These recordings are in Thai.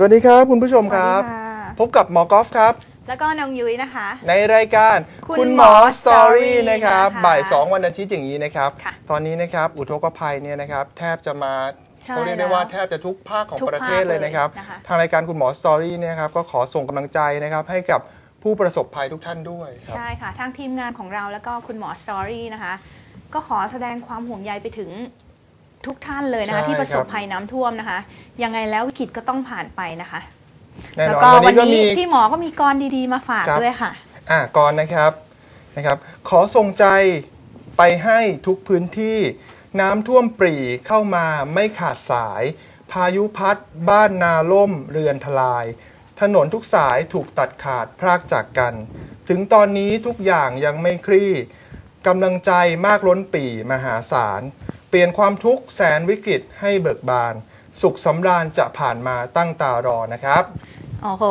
สวัสดีครับคุณผู้ชมครับสวัสดีค่ะพบกับหมอกอล์ฟครับ แล้วก็น้องยุ้ยนะคะ ในรายการคุณหมอสตอรี่ Story นะครับนะคะบ่าย2วันอาทิตย์อย่างนี้นะครับค่ะตอนนี้นะครับอุทกภัยเนี่ยนะครับแทบจะมาใช่เขาเรียกได้แล้วว่าแทบจะทุกภาคของทุกประเทศภาคเลยนะครับเลยนะคะทางรายการคุณหมอสตอรี่เนี่ยครับก็ขอส่งกำลังใจนะครับให้กับผู้ประสบภัยทุกท่านด้วยครับใช่ค่ะ ทางทีมงานของเราแล้วก็คุณหมอสตอรี่นะคะ ก็ขอแสดงความห่วงใยไปถึง ทุกท่านเลยนะคะ ใช่ที่ประสบครับ ภัยน้ำท่วมนะคะ ยังไงแล้ววิกฤตก็ต้องผ่านไปนะคะ แน่นแล้วอนก็วันวันนี้ก็นี้มี พี่หมอก็มีกรดีๆมาฝากครับ ด้วยค่ะ อะก่อนนะครับนะครับ ขอส่งใจไปให้ทุกพื้นที่ น้ำท่วมปรีเข้ามาไม่ขาดสาย พายุพัด บ้านนาล่ม เรือนทลาย ถนนทุกสายถูกตัดขาดพรากจากกัน ถึงตอนนี้ทุกอย่างยังไม่คลี่กำลังใจมากล้นปี่มหาศาล เปลี่ยนความทุกข์แสนวิกฤตให้เบิกบาน สุขสำราญจะผ่านมาตั้งตารอนะครับ โอ้โห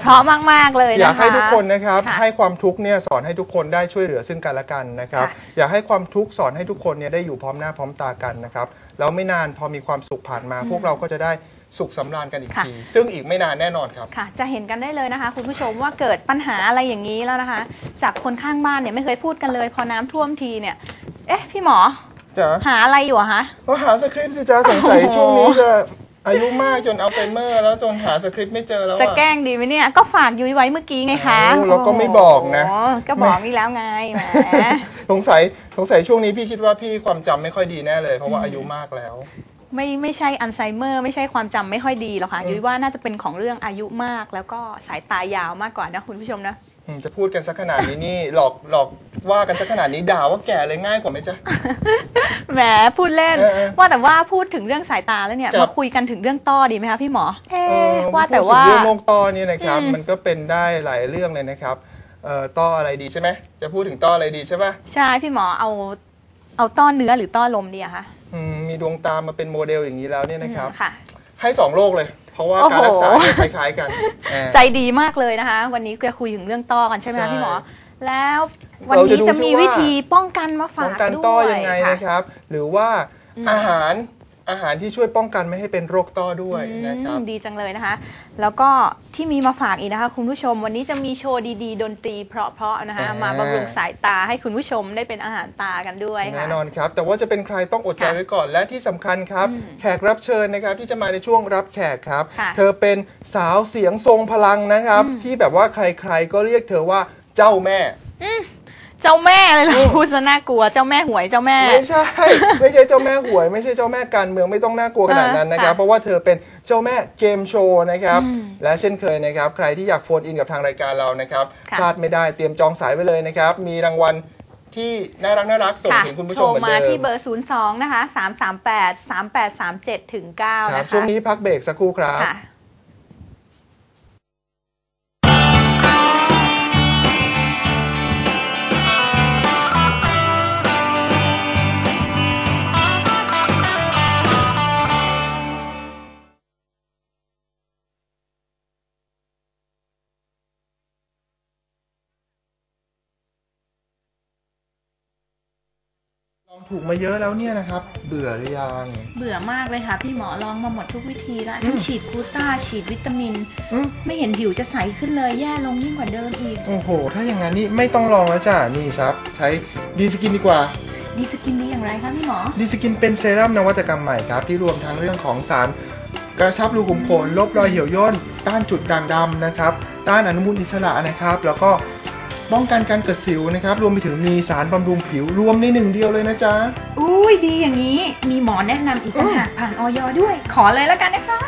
เพราะมาก ๆ เลยนะคะ อยากให้ทุกคนนะครับ ค่ะให้ความทุกข์เนี่ยสอนให้ทุกคนได้ช่วยเหลือซึ่งกันและกันนะครับ ค่ะ อยากให้ความทุกข์สอนให้ทุกคนเนี่ยได้อยู่พร้อมหน้าพร้อมตากันนะครับแล้วไม่นานพอมีความสุขผ่านมา พวกเราก็จะได้สุขสำราญกันอีกค่ะที ซึ่งอีกไม่นานแน่นอนครับ ค่ะ จะเห็นกันได้เลยนะคะ คุณผู้ชมว่าเกิดปัญหาอะไรอย่างนี้แล้วนะคะ จากคนข้างบ้านเนี่ยไม่เคยพูดกันเลย พอน้ำท่วมทีเนี่ย เอ๊ะ พี่หมอ จะหาอะไรอยู่อะคะก็หาสคริปต์สิจ้าสงสัยโอ้โหช่วงนี้จะอายุมากจนอัลไซเมอร์แล้วจนหาสคริปต์ไม่เจอแล้วจะอะแกล้งดีไหมเนี่ยก็ฝากยุ้ยไว้เมื่อกี้ไงคะอ้าวเราก็ไม่บอกนะ โอ้โหก็บอกนี่แล้วไงแหม สงสัยสงสัยช่วงนี้พี่คิดว่าพี่ความจำไม่ค่อยดีแน่เลย เพราะว่าอายุมากแล้ว ไม่ไม่ใช่อัลไซเมอร์ไม่ใช่ความจำไม่ค่อยดีหรอกค่ะยุ้ยว่าน่าจะเป็นของเรื่องอายุมากแล้วก็สายตายาวมากกว่านะคุณผู้ชมนะ อืมจะพูดกันสักขนาดนี้นี่หลอกหลอกว่ากันสักขนาดนี้ด่าว่าแก่เลยง่ายกว่าไหมจ๊ะ แหมพูดเล่น เออเออว่าแต่ว่าพูดถึงเรื่องสายตาแล้วเนี่ย ครับ มาคุยกันถึงเรื่องต้อดีไหมคะพี่หมอ เอ๊เอะอว่าแต่พูดถึงว่าเรื่องโรคต้อเนี่ยนะครับ อืม มันก็เป็นได้หลายเรื่องเลยนะครับเอ่อต้ออะไรดีใช่ไหมจะพูดถึงต้ออะไรดีใช่ปะใช่พี่หมอเอาเอาต้อเนื้อหรือต้อลมดีอะคะอืมมีดวงตามาเป็นโมเดลอย่างนี้แล้วเนี่ยนะครับ อืมค่ะ ให้สองโรคเลย เพราะว่าโอ้โหการรักษาเนี่ยคล้ายๆกันอ่า ใจดีมากเลยนะคะ วันนี้จะคุยถึงเรื่องต้อกันใช่ไหมใช่คะพี่หมอ แล้ววันเราจะนี้ดูจะมีซิว่าวิธีป้องกันมาฝาป้กองกันด้วยต้อยังไงค่ะ นะครับ หรือว่าอาหาร อาหารที่ช่วยป้องกันไม่ให้เป็นโรคต้อด้วยนะครับอืมดีจังเลยนะคะ แล้วก็ที่มีมาฝากอีกนะคะ คุณผู้ชมวันนี้จะมีโชว์ดีๆ ดนตรีเพราะๆนะคะอ่ามมาบำรุงสายตาให้คุณผู้ชมได้เป็นอาหารตากันด้วยค่ะแน่นอนครับ แต่ว่าจะเป็นใครต้องอดใจค่ะไว้ก่อนและที่สำคัญครับอืมแขกรับเชิญนะครับที่จะมาในช่วงรับแขกครับค่ะเธอเป็นสาวเสียงทรงพลังนะครับ ที่แบบว่าใครๆก็เรียกเธอว่าเจ้าแม่ เจ้าแม่เลยเหรอพูดซะน่ากลัว เจ้าแม่หวยเจ้าแม่ ไม่ใช่ไม่ใช่เจ้าแม่หวย ไม่ใช่เจ้าแม่การเมืองไม่ต้องน่ากลัวขนาดนั้นนะครับค่ะเพราะว่าเธอเป็นเจ้าแม่เกมโชว์นะครับอืมและเช่นเคยนะครับ ใครที่อยากโฟนอินกับทางรายการเรานะครับค่ะพลาดไม่ได้เตรียมจองสายไว้เลยนะครับ มีรางวัลที่น่ารักน่ารักส่งค่ะถึงคุณผู้ชโทมรเหมือนมาเดิที่มเบอร์ 02 นะคะ 338 3837 ถึง9ครับนะคะช่วงนี้พักเบรกสักครู่ครับ ลองถูกมาเยอะแล้วเนี่ยนะครับ เบื่อหรือยังเบื่อมากเลยค่ะ พี่หมอลองมาหมดทุกวิธีแล้วทั้งฉีดกลูต้าฉีดวิตามิน อืมไม่เห็นผิวจะใสขึ้นเลยแย่ลงยิ่งกว่าเดิมอีก โอ้โห ถ้าอย่างนั้นนี่ไม่ต้องลองแล้วจ้ะนี่ครับ ใช้ดีสกินดีกว่า ดีสกินนี้อย่างไรคะพี่หมอ ดีสกินเป็นเซรั่มนวัตกรรมใหม่ครับ ที่รวมทั้งเรื่องของสาร กระชับรูขุมขนลบรอยเหี่ยวย่นต้านจุดด่างดำนะครับ ต้านอนุมูลอิสระนะครับ แล้วก็ ป้องกันการเกิดสิวนะครับ รวมไปถึงมีสารบำรุงผิวรวมในหนึ่งเดียวเลยนะจ๊ะ อุ้ยดีอย่างนี้ มีหมอแนะนำอีกต่างหากผ่านออยด้วย ขอเลยแล้วกันนะคะ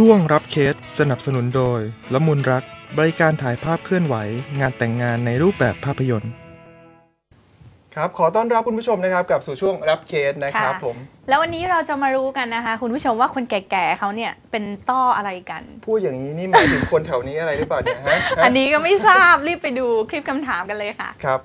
ช่วงรับเคสสนับสนุนโดย ละมุนรัก บริการถ่ายภาพเคลื่อนไหว งานแต่งงานในรูปแบบภาพยนตร์ ครับ ขอต้อนรับคุณผู้ชมนะครับกับสู่ช่วงรับเคสนะครับค่ะ ผม แล้ววันนี้เราจะมารู้กันนะคะ คุณผู้ชมว่าคนแก่ๆเขาเนี่ยเป็นต้ออะไรกัน พูดอย่างนี้นี่หมายถึงคนแถวนี้อะไรหรือเปล่าเนี่ยฮะอันนี้ก็ไม่ทราบรีบไปดูคลิปคำถามกันเลยค่ะ ครับ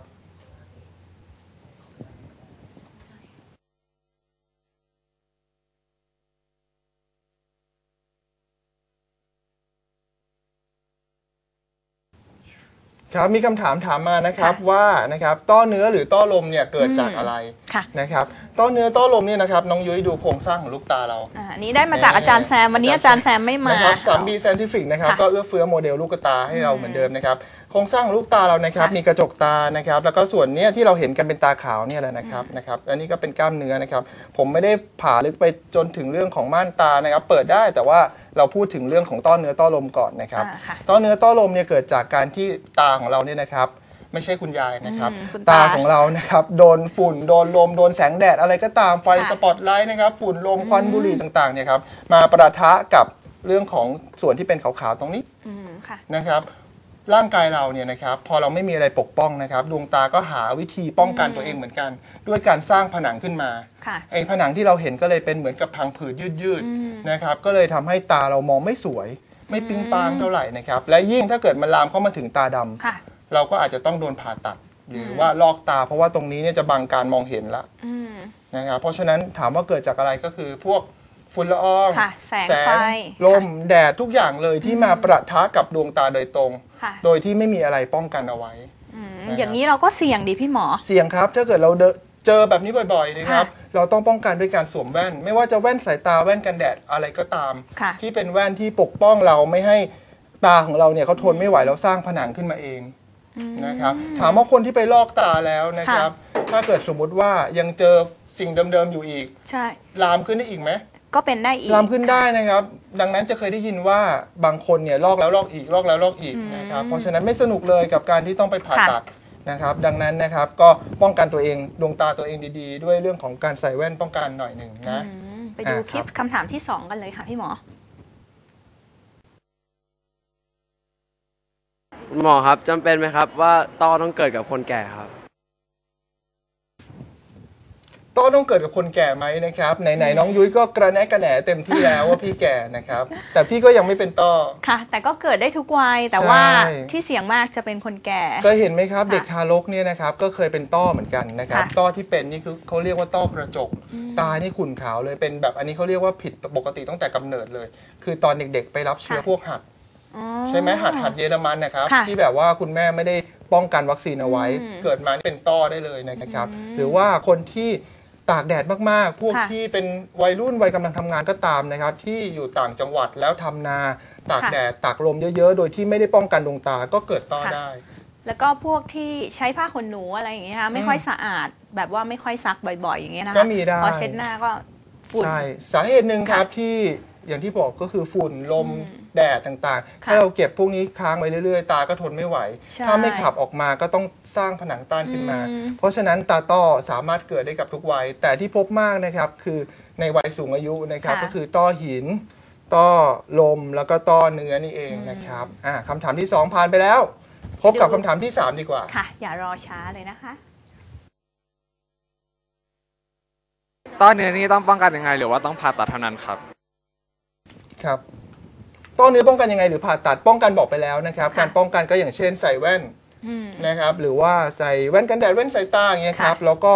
ครับมีคำถามถามมานะครับค่ะว่านะครับต้อเนื้อหรือต้อลมเนี่ยเกิดจากอะไรค่ะนะครับต้อเนื้อต้อลมเนี่ยนะครับน้องยุ้ยดูโครงสร้างของลูกตาเราอ่าอันนี้ได้มาจากอาจารย์แซมวันนี้อาจารย์แซมไม่มานะครับ 3B Scientific นะครับค่ะก็เอื้อเฟื้อโมเดลลูกตาให้เราอืมเหมือนเดิมนะครับ โครงสร้างของลูกตาเรานะครับค่ะมีกระจกตานะครับ แล้วก็ส่วนเนี้ยที่เราเห็นกันเป็นตาขาวเนี่ยแหละนะครับนะครับอันนี้ก็เป็นกล้ามเนื้อนะครับ ผมไม่ได้ผ่าลึกไปจนถึงเรื่องของม่านตานะครับ เปิดได้แต่ว่าเราพูดถึงเรื่องของต้อเนื้อต้อลมก่อนนะครับ อ่าค่ะ ต้อเนื้อต้อลมเนี่ยเกิดจากการที่ตาของเราเนี่ยนะครับ ไม่ใช่คุณยายนะครับ อืมคุณตา ตาของเรานะครับโดนฝุ่นโดนลมโดนแสงแดดอะไรก็ตามไฟค่ะ สปอตไลท์นะครับ ฝุ่นลมควันบุหรี่ต่างๆเนี่ยครับมาประทะกับเรื่องของส่วนที่เป็นขาวๆตรงนี้ อืมค่ะ นะครับ ร่างกายเราเนี่ยนะครับพอเราไม่มีอะไรปกป้องนะครับ ดวงตาก็หาวิธีป้องกันอืมตัวเองเหมือนกัน ด้วยการสร้างผนังขึ้นมาค่ะไอ้ผนังที่เราเห็นก็เลยเป็นเหมือนกับพังผืดยืดอืมๆนะครับก็เลยทำให้ตาเรามองไม่สวย ไม่ปิ๊งปางเท่าไหร่นะครับและยิ่งถ้าเกิดมันลามเข้ามาถึงตาดำค่ะ เราก็อาจจะต้องโดนผ่าตัด หรือว่าลอกตาเพราะว่าตรงนี้เนี่ยจะบังการมองเห็นละ อืม นะครับเพราะฉะนั้นถามว่าเกิดจากอะไรก็คือพวกฝุ่นละอองค่ะแสงไฟ ลม แดดทุกอย่างเลยที่มาประทะกับดวงตาโดยตรง ค่ะโดยที่ไม่มีอะไรป้องกันเอาไว้ อืมนะครับ อย่างนี้เราก็เสี่ยงดิพี่หมอ เสี่ยงครับ ถ้าเกิดเราเดนเจอแบบนี้บ่อยๆนะครับค่ะเราต้องป้องกันด้วยการสวมแว่น ไม่ว่าจะแว่นสายตาแว่นกันแดดอะไรก็ตาม ค่ะ ที่เป็นแว่นที่ปกป้องเราไม่ให้ตาของเราเนี่ยเขาทนไม่ไหวแล้วสร้างผนังขึ้นมาเองอืมนะครับ ถามว่าคนที่ไปลอกตาแล้วนะครับ ถ้าเกิดสมมุติว่ายังเจอสิ่งเดิมๆอยู่อีก ใช่ ลามขึ้นได้อีกไหม ก็เป็นได้อีกลามขึ้นได้นะครับ ดังนั้นจะเคยได้ยินว่าบางคนเนี่ยลอกแล้วลอกอีกลอกแล้วลอกอีกอืมนะครับ เพราะฉะนั้นไม่สนุกเลยกับการที่ต้องไปผ่าค่ะตัดนะครับ ดังนั้นนะครับก็ป้องกันตัวเองดวงตาตัวเองดีๆ ด้วยเรื่องของการใส่แว่นป้องกันหน่อยหนึ่งนะอืมไปดูอ่าคลิปครับคำถามที่สองกันเลยค่ะพี่หมอคุณหมอครับจำเป็นไหมครับว่าต้อต้องเกิดกับคนแก่ครับ ต้อต้องเกิดกับคนแก่ไหมนะครับไหนๆน้องยุ้ยก็กระแนะกระแหนเต็มที่แล้วว่าพี่แก่นะครับ แต่พี่ก็ยังไม่เป็นต้อ ค่ะ แต่ก็เกิดได้ทุกวัย แต่ว่าใช่ ที่เสี่ยงมากจะเป็นคนแก่ เคยเห็นไหมครับ ค่ะเด็กทารกเนี่ยนะครับก็เคยเป็นต้อเหมือนกันนะครับค่ะต้อที่เป็นนี่คือเขาเรียกว่าต้อกระจกอืมตานี่ขุ่นขาวเลยเป็นแบบอันนี้เขาเรียกว่าผิดปกติตั้งแต่กำเนิดเลย คือตอนเด็กๆ ไปรับเชื้อค่ะ พวกหัด อ๋อ ใช่ไหมหัดหัดเยอรมันนะครับ ค่ะที่แบบว่าคุณแม่ไม่ได้ป้องกันวัคซีนเอาไว้ อืมเกิดมาเป็นต้อได้เลยนะครับอืมหรือว่าคนที่ ตากแดดมากๆ พวกค่ะที่เป็นวัยรุ่นวัยกำลังทำงานก็ตามนะครับ ที่อยู่ต่างจังหวัดแล้วทำนา ตากค่ะ แดดตากลมเยอะๆ โดยที่ไม่ได้ป้องกันดวงตาก็เกิดต้อค่ะได้ แล้วก็พวกที่ใช้ผ้าขนหนูอะไรอย่างเงี้ยค่ะไม่ค่อยสะอาดแบบว่าไม่ค่อยซักบ่อยๆ อย่างเงี้ยนะคะก็มีได้ พอเช็ดหน้าก็ฝุ่น ใช่ สาเหตุหนึ่งครับที่อย่างที่บอกก็คือฝุ่นลม อืมแดดต่างๆ ค่ะถ้าเราเก็บพวกนี้ค้างไว้เรื่อยๆ ตาก็ทนไม่ไหว ใช่ถ้าไม่ขับออกมาก็ต้องสร้างผนังต้านขึ้นมา อืม เพราะฉะนั้นตาต้อสามารถเกิดได้กับทุกวัย แต่ที่พบมากนะครับคือในวัยสูงอายุนะครับค่ะก็คือต้อหิน ต้อลมแล้วก็ต้อเนื้อนี่เองอืมนะครับอ่าคำถามที่สองผ่านไปแล้ว พบกับดู คำถามที่สามดีกว่า ค่ะ อย่ารอช้าเลยนะคะ ต้อเนื้อนี่ต้องป้องกันยังไง หรือว่าต้องผ่าตัดเท่านั้นครับ ครับ ต้อเนื้อป้องกันยังไงหรือผ่าตัดป้องกันบอกไปแล้วนะครับ ค่ะ การป้องกันก็อย่างเช่นใส่แว่นอืม นะครับ หรือว่าใส่แว่นกันแดดแว่นสายตาอย่างเงี้ยครับ ค่ะแล้วก็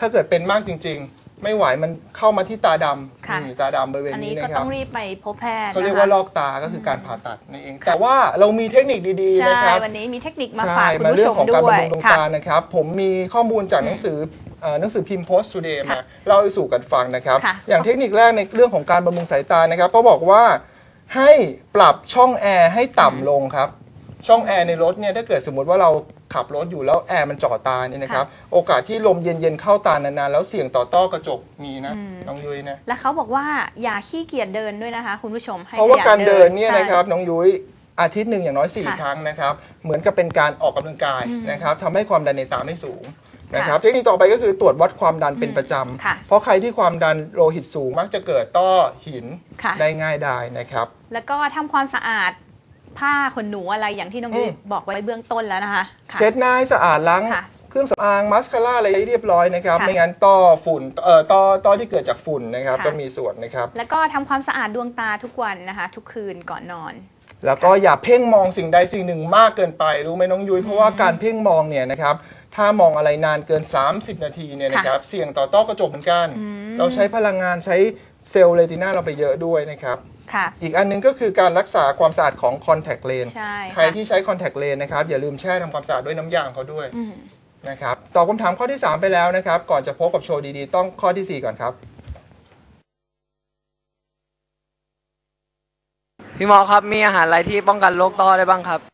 ถ้าเกิดเป็นมากจริง ๆ ไม่ไหวมันเข้ามาที่ตาดำค่ะนี่ตาดำบริเวณอันนี้นี้ก็นะครัต้บองรีบไปพบแพทย์เขาเรียกนะคะว่าลอกตาก็คือการผ่าตัดนั่นเอง แต่ว่าเรามีเทคนิคดีๆใช่ นะครับ วันนี้มีเทคนิคมาใช่ฝากคุณมาผู้เรื่ชองมของด้การวยบำรุงดวงค่ะ ตานะครับ ผมมีข้อมูลจากหนังสือเอ่อหนังสือพิมพ์ Post Today มาค่ะเล่าให้สู่กันฟังนะครับ ค่ะอย่างเทคนิคแรกในเรื่องของการบำรุงสายตานะครับ ก็บอกว่า ให้ปรับช่องแอร์ให้ต่ำลงครับ ช่องแอร์ในรถเนี่ยถ้าเกิดสมมติว่าเราขับรถอยู่แล้วแอร์มันจ่อตาเนี่ยนะครับ โอกาสที่ลมเย็นๆเข้าตานานๆ แล้วเสี่ยงต่อต้อกระจกมีนะอืม น้องยุ้ยนะ แล้วเขาบอกว่าอย่าขี้เกียจเดินด้วยนะคะ คุณผู้ชมให้เพราะว่าขยัการเดินเนี่ยใช่ นะครับน้องยุ้ยอาทิตย์หนึ่งอย่างน้อยค่ะ4ครั้งนะครับ เหมือนกับเป็นการออกกำลังกายอืมนะครับทำให้ความดันในตาไม่สูง นะครับเทคนิคต่อไปก็คือตรวจวัดความดันเป็นประจค่ะำเพราะใครที่ความดันโลหิตสูงมักจะเกิดต้อหินค่ะได้ง่ายได้นะครับ แล้วก็ทำความสะอาดผ้าขนหนูอะไรอย่างที่น้องยุ้ยอืมบอกไว้เบื้องต้นแล้วนะคะค่ะเช็ดหน้าให้สะอาดล้างค่ะเครื่องสำอางมัสคาร่าอะไรให้เรียบร้อยนะครับค่ะไม่งั้นต้อฝุ่นเอ่อต้อต้อที่เกิดจากฝุ่นนะครับค่ะก็มีส่วนนะครับ แล้วก็ทำความสะอาดดวงตาทุกวันนะคะ ทุกคืนก่อนนอนแล้วก็อย่าเพ่งมองสิ่งใดสิ่งหนึ่งมากเกินไปรู้ไหมน้องยุ้ยเพราะว่าการเพ่งมองเนี่ยนะครับ ถ้ามองอะไรนานเกิน 30 นาทีเนี่ยนะครับเสี่ยงต่อต้อกระจกเหมือนกันอืมเราใช้พลังงานใช้เซลล์เรตินาเราไปเยอะด้วยนะครับค่ะอีกอันหนึงก็คือการรักษาความสะอาดของคอนแทคเลนใช่ใครค่ะที่ใช้คอนแทคเลนนะครับอย่าลืมแช่ทำความสะอาดด้วยน้ำยางเขาด้วยอืมนะครับตอบคำถามข้อที่ 3 ไปแล้วนะครับ ก่อนจะพบกับโชว์ดีๆ ต้องข้อทีสี่4 ก่อนครับ พี่หมอครับมีอาหารอะไรที่ป้องกันโรคต้อได้บ้างครับ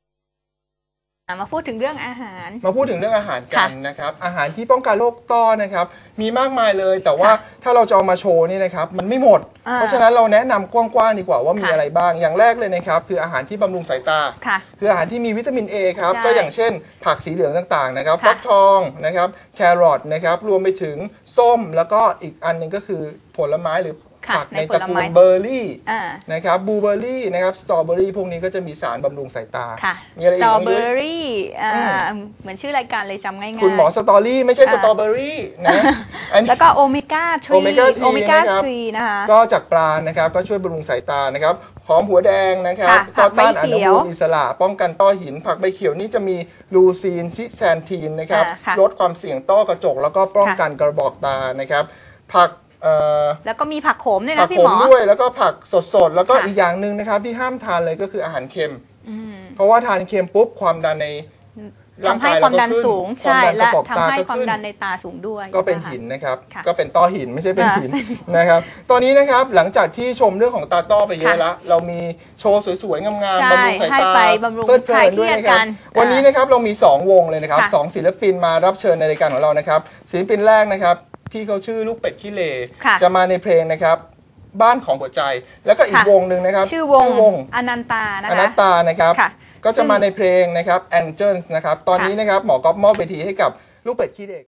อะมาพูดถึงเรื่องอาหาร มาพูดถึงเรื่องอาหารกันค่ะนะครับ อาหารที่ป้องกันโรคต้อนะครับ มีมากมายเลย แต่ว่าค่ะถ้าเราจะเอามาโชว์นี่นะครับ มันไม่หมด อ่าเพราะฉะนั้นเราแนะนำกว้างๆดีกว่าว่ามีค่ะอะไรบ้าง อย่างแรกเลยนะครับ คืออาหารที่บำรุงสายตา ค่ะคืออาหารที่มีวิตามิน A ครับ ใช่ก็อย่างเช่น ผักสีเหลืองต่างๆนะครับ ค่ะฟักทองนะครับ แครอทนะครับ รวมไปถึงส้ม แล้วก็อีกอันหนึงก็คือผลไม้หรือค่ะ ผักในในผตระลกูไม้ลเบอร์รี่อ่านะครับบลูเบอร์รี่นะครับสตรอเบอรี่พวกนี้ก็จะมีสารบำรุงสายตาค่ะมีอะไรสอีตกรอน้องเบยุ้อยรี่อ่าอืมเหมือนชื่อรายการเลยจำง่ายๆคุณหมอสตอรี่ไม่ใช่อ่าสตรอเบอรี่นะอันนี้แล้วก็โอเมก้าทรี Omega 3โอเมก้านะครับทรีนะคะก็จากปลานะครับก็ช่วยบำรุงสายตานะครับหอมหัวแดงนะครับค่ะก็ต้านผัอกใบนุเขียวมูลอิสระ ป้องกันต้อหิน ผักใบเขียวนี่จะมีลูซีนซิแซนทีนนะครับอ่าค่ะลดความเสี่ยงต้อกระจก แล้วก็ป้องกันกระบอกตานะครับผักเอ่อ แล้วก็มีผักโขมด้วยผันะกพี่ขหมมอ ด้วยแล้วก็ผักสดๆ แล้วก็ค่ะ อีกอย่างหนึ่งนะครับที่ห้ามทานเลยก็คืออาหารเค็ม อืมเพราะว่าทานเค็มปุ๊บความดันในร่างทำให้กายความดันเรก็ขึ้สูงควาใช่มดันกและระบอกทำตาให้ก็ความขึ้นดันในตาสูงด้วยก็เป็นนะคะหินนะครับ ค่ะก็เป็นต้อหินไม่ใช่เป็นอ่าหินนะครับตอนนี้นะครับหลังจากที่ชมเรื่องของตาต้อไปเยอะค่ะละเรามีโชว์สวยๆงามใช่ๆบำรุงสายให้ตาไปบำรุงเพลิดเพลินด้วยนะครับคลายเครียดกันวันนี้นะครับเรามี2วงเลยนะครับค่ะ สองศิลปินมารับเชิญในรายการของเรานะครับศิลปินแรกนะครับ พี่เขาชื่อลูกเป็ดขี้เล ค่ะจะมาในเพลงนะครับ บ้านของหัวใจ แล้วก็อีกค่ะ วงหนึ่งนะครับชื่อวงวงอนันตานะอคะนัตตานะครับ ค่ะก็ซึ่จะงมาในเพลงนะครับ Angels นะครับ ตอนนี้นะครับหมอก๊อฟมอบเวทีให้กับลูกเป็ดขี้เหล็ก